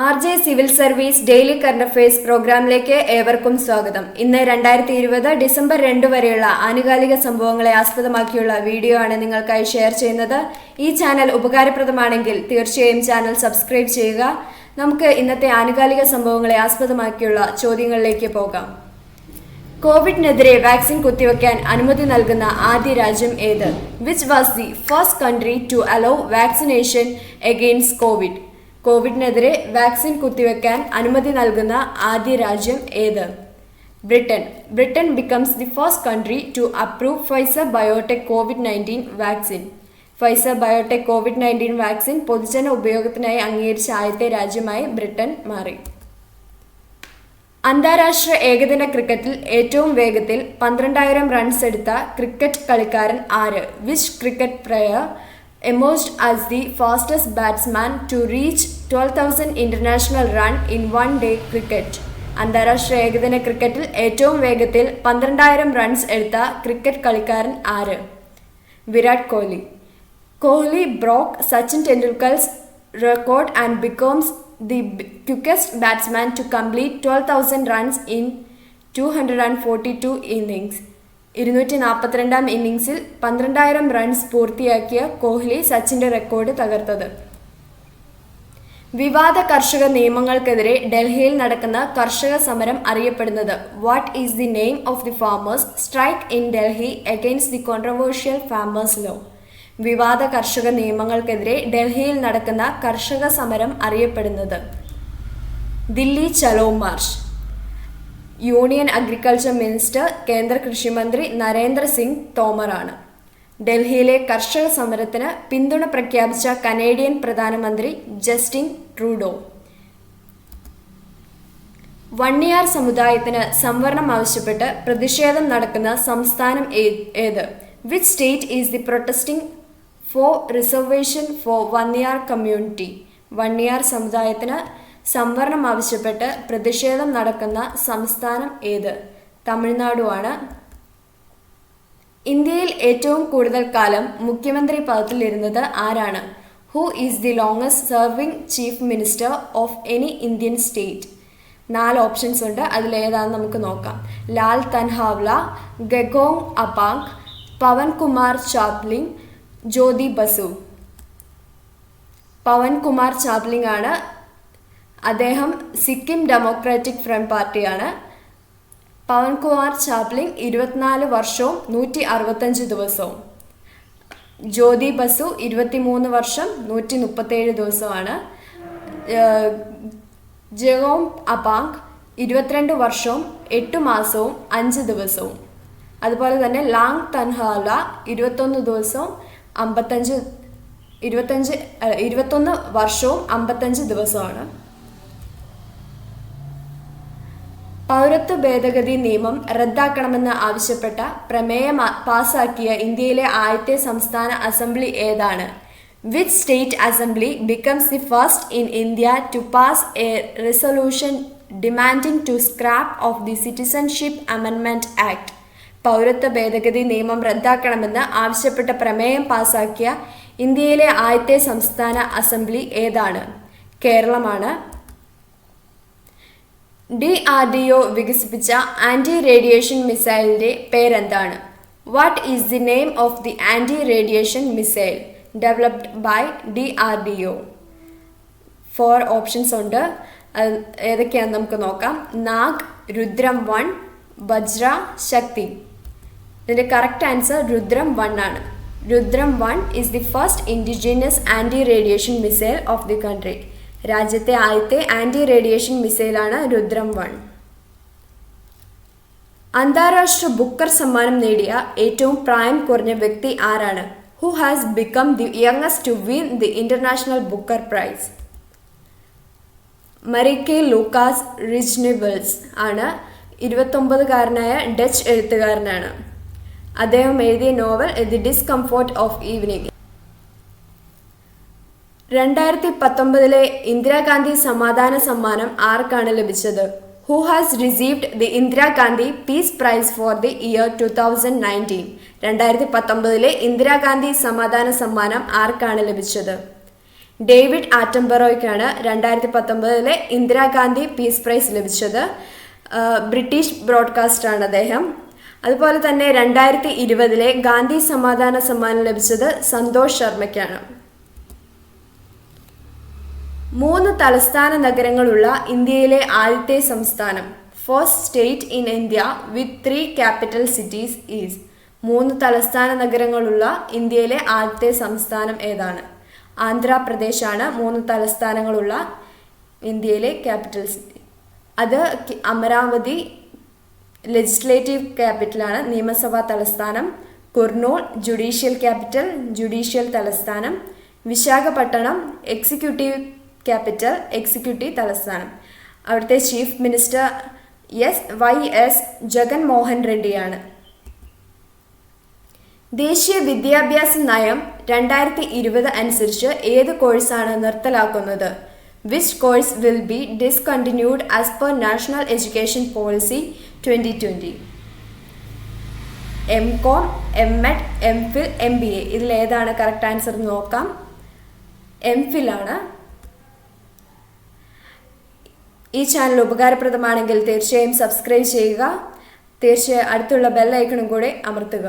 R J civil service daily current affairs പ്രോഗ്രാമിലേക്ക് ഏവർക്കും സ്വാഗതം. ഇന്ന് രണ്ടായിരത്തി ഇരുപത് ഡിസംബർ രണ്ട് വരെയുള്ള ആനുകാലിക സംഭവങ്ങളെ ആസ്പദമാക്കിയുള്ള വീഡിയോ ആണ് നിങ്ങൾക്കായി ഷെയർ ചെയ്യുന്നത്. ഈ ചാനൽ ഉപകാരപ്രദമാണെങ്കിൽ തീർച്ചയായും ചാനൽ സബ്സ്ക്രൈബ് ചെയ്യുക. നമുക്ക് ഇന്നത്തെ ആനുകാലിക സംഭവങ്ങളെ ആസ്പദമാക്കിയുള്ള ചോദ്യങ്ങളിലേക്ക് പോകാം. കോവിഡിനെതിരെ വാക്സിൻ കുത്തിവെക്കാൻ അനുമതി നൽകുന്ന ആദ്യ രാജ്യം ഏത്? Which was the first country to allow vaccination against COVID? കോവിഡിനെതിരെ വാക്സിൻ കുത്തിവെക്കാൻ അനുമതി നൽകുന്ന ആദ്യ രാജ്യം ഏത്? Britain. Britain becomes the first country to approve Pfizer BioNTech COVID nineteen vaccine Pfizer BioNTech COVID nineteen vaccine പൊതുജന ഉപയോഗത്തിനായി അംഗീകരിച്ച ആദ്യത്തെ രാജ്യമായി ബ്രിട്ടൻ മാറി. അന്താരാഷ്ട്ര ഏകദിന ക്രിക്കറ്റിൽ ഏറ്റവും വേഗത്തിൽ പന്ത്രണ്ടായിരം റൺസ് എടുത്ത ക്രിക്കറ്റ് കളിക്കാരൻ ആര്? Which cricket player almost as the fastest batsman to reach twelve thousand international run in one day cricket അന്താരാഷ്ട്ര ഏകദിന ക്രിക്കറ്റിൽ ഏറ്റവും വേഗത്തിൽ പന്ത്രണ്ടായിരം റൺസ് എടുത്ത ക്രിക്കറ്റ് കളിക്കാരൻ ആര്? Virat Kohli. Kohli broke Sachin Tendulkar's record and becomes the quickest batsman to complete twelve thousand runs in two hundred and forty two innings ഇരുന്നൂറ്റി നാൽപ്പത്തിരണ്ടാം ഇന്നിങ്സിൽ പന്ത്രണ്ടായിരം റൺസ് പൂർത്തിയാക്കിയ കോഹ്ലി സച്ചിന്റെ റെക്കോർഡ് തകർത്തത്. വിവാദ കർഷക നിയമങ്ങൾക്കെതിരെ ഡൽഹിയിൽ നടക്കുന്ന കർഷക സമരം അറിയപ്പെടുന്നത്. What is the name of the farmers strike in Delhi against the controversial farmers law വിവാദ കർഷക നിയമങ്ങൾക്കെതിരെ ഡൽഹിയിൽ നടക്കുന്ന കർഷക സമരം അറിയപ്പെടുന്നത്. Delhi Chalo march. Union agriculture minister കേന്ദ്ര കൃഷിമന്ത്രി നരേന്ദ്ര സിംഗ് തോമറാണ്. ഡൽഹിയിലെ കർഷക സമരത്തിന് പിന്തുണ പ്രഖ്യാപിച്ച കനേഡിയൻ പ്രധാനമന്ത്രി ജസ്റ്റിൻ ട്രൂഡോ. വണ്ണിയാർ സമുദായത്തിന് സംവരണം ആവശ്യപ്പെട്ട് പ്രതിഷേധം നടക്കുന്ന സംസ്ഥാനം ഏത്? Which state is the protesting for reservation for Vanniyar community Vanniyar സമുദായത്തിന് സംവരണം ആവശ്യപ്പെട്ട് പ്രതിഷേധം നടക്കുന്ന സംസ്ഥാനം ഏത്? തമിഴ്നാടുമാണ്. ഇന്ത്യയിൽ ഏറ്റവും കൂടുതൽ കാലം മുഖ്യമന്ത്രി പദത്തിലിരുന്നത് ആരാണ്? Who is the longest serving chief minister of any Indian state നാല് ഓപ്ഷൻസ് ഉണ്ട്. അതിലേതാണെന്ന് നമുക്ക് നോക്കാം. ലാൽ തൻഹാവ്ല ഗഗോങ് അപാങ് പവൻ കുമാർ ചാപ്ലിംഗ് ജ്യോതി ബസു. പവൻ കുമാർ ചാപ്ലിംഗ് ആണ്. അദ്ദേഹം സിക്കിം ഡെമോക്രാറ്റിക് ഫ്രണ്ട് പാർട്ടിയാണ്. പവൻകുമാർ ചാപ്ലിംഗ് ഇരുപത്തിനാല് വർഷവും നൂറ്റി അറുപത്തഞ്ച് ദിവസവും. ജ്യോതി ബസു ഇരുപത്തിമൂന്ന് വർഷം നൂറ്റി മുപ്പത്തേഴ് ദിവസമാണ് ജഗോം അപാങ് ഇരുപത്തിരണ്ട് വർഷവും എട്ട് മാസവും അഞ്ച് ദിവസവും. അതുപോലെ തന്നെ ലാങ് തൻഹാല ഇരുപത്തൊന്ന് ദിവസവും അമ്പത്തഞ്ച് ഇരുപത്തഞ്ച് ഇരുപത്തൊന്ന് വർഷവും അമ്പത്തഞ്ച് ദിവസമാണ് പൗരത്വ ഭേദഗതി നിയമം റദ്ദാക്കണമെന്ന് ആവശ്യപ്പെട്ട പ്രമേയം പാസാക്കിയ ഇന്ത്യയിലെ ആദ്യത്തെ സംസ്ഥാന അസംബ്ലി ഏതാണ്? Which state assembly becomes the first in India to pass a resolution demanding to scrap off the citizenship അമെൻമെന്റ് act പൗരത്വ ഭേദഗതി നിയമം റദ്ദാക്കണമെന്ന് ആവശ്യപ്പെട്ട പ്രമേയം പാസാക്കിയ ഇന്ത്യയിലെ ആദ്യത്തെ സംസ്ഥാന അസംബ്ലി ഏതാണ്? കേരളമാണ് ഡി ആർ ഡി ഒ വികസിപ്പിച്ച ആന്റി റേഡിയേഷൻ മിസൈലിന്റെ പേരെന്താണ്? What is the name of the anti radiation missile developed by D R D O four options ഉണ്ട് ഏതൊക്കെയാണെന്ന് നമുക്ക് നോക്കാം. നാഗ് രുദ്രം വൺ വജ്ര ശക്തി. ഇതിന്റെ കറക്റ്റ് ആൻസർ രുദ്രം വൺ ആണ്. Rudram one is the first indigenous anti radiation missile of the country രാജ്യത്തെ ആദ്യത്തെ anti radiation മിസൈലാണ് Rudram one. അന്താരാഷ്ട്ര ബുക്കർ സമ്മാനം നേടിയ ഏറ്റവും പ്രായം കുറഞ്ഞ വ്യക്തി ആരാണ്? Who has become the youngest to win the International Booker Prize Marieke Lucas Rijneveld ആണ്. ഇരുപത്തൊമ്പതുകാരനായ ഡച്ച് എഴുത്തുകാരനാണ്. അദ്ദേഹം എഴുതിയ novel the Discomfort of Evening രണ്ടായിരത്തി പത്തൊമ്പതിലെ ഇന്ദിരാഗാന്ധി സമാധാന സമ്മാനം ആർക്കാണ് ലഭിച്ചത്? Who has received the Indira Gandhi peace prize for the year two thousand nineteen രണ്ടായിരത്തി പത്തൊമ്പതിലെ ഇന്ദിരാഗാന്ധി സമാധാന സമ്മാനം ആർക്കാണ് ലഭിച്ചത്? ഡേവിഡ് ആറ്റംബറോയ്ക്കാണ് രണ്ടായിരത്തി പത്തൊമ്പതിലെ ഇന്ദിരാഗാന്ധി പീസ് പ്രൈസ് ലഭിച്ചത്. ബ്രിട്ടീഷ് ബ്രോഡ്കാസ്റ്ററാണ് അദ്ദേഹം. അതുപോലെ തന്നെ രണ്ടായിരത്തി ഇരുപതിലെ ഗാന്ധി സമാധാന സമ്മാനം ലഭിച്ചത് സന്തോഷ് ശർമ്മയ്ക്കാണ്. മൂന്ന് തലസ്ഥാന നഗരങ്ങളുള്ള ഇന്ത്യയിലെ ആദ്യത്തെ സംസ്ഥാനം. First state in India with three capital cities is മൂന്ന് തലസ്ഥാന നഗരങ്ങളുള്ള ഇന്ത്യയിലെ ആദ്യത്തെ സംസ്ഥാനം ഏതാണ്? ആന്ധ്രാപ്രദേശാണ് മൂന്ന് തലസ്ഥാനങ്ങളുള്ള ഇന്ത്യയിലെ ക്യാപിറ്റൽ സിറ്റി അത് അമരാവതി ലെജിസ്ലേറ്റീവ് ക്യാപിറ്റലാണ് നിയമസഭാ തലസ്ഥാനം. കുർണൂൾ ജുഡീഷ്യൽ ക്യാപിറ്റൽ ജുഡീഷ്യൽ തലസ്ഥാനം. വിശാഖപട്ടണം എക്സിക്യൂട്ടീവ് ക്യാപിറ്റൽ എക്സിക്യൂട്ടീവ് തലസ്ഥാനം. അവിടുത്തെ chief minister S Y S Jaganmohan റെഡ്ഡിയാണ്. ദേശീയ വിദ്യാഭ്യാസ നയം രണ്ടായിരത്തി ഇരുപത് അനുസരിച്ച് ഏത് കോഴ്സാണ് നിർത്തലാക്കുന്നത്? Which course will be discontinued as per national education policy twenty twenty M Com M Ed M Phil M B A ഇതിൽ ഏതാണ് കറക്റ്റ് ആൻസർ നോക്കാം. എം ഫിൽ ആണ്. ഈ ചാനൽ ഉപകാരപ്രദമാണെങ്കിൽ തീർച്ചയായും സബ്സ്ക്രൈബ് ചെയ്യുക. തീർച്ചയായും അടുത്തുള്ള ബെല്ലൈക്കണും കൂടെ അമർത്തുക.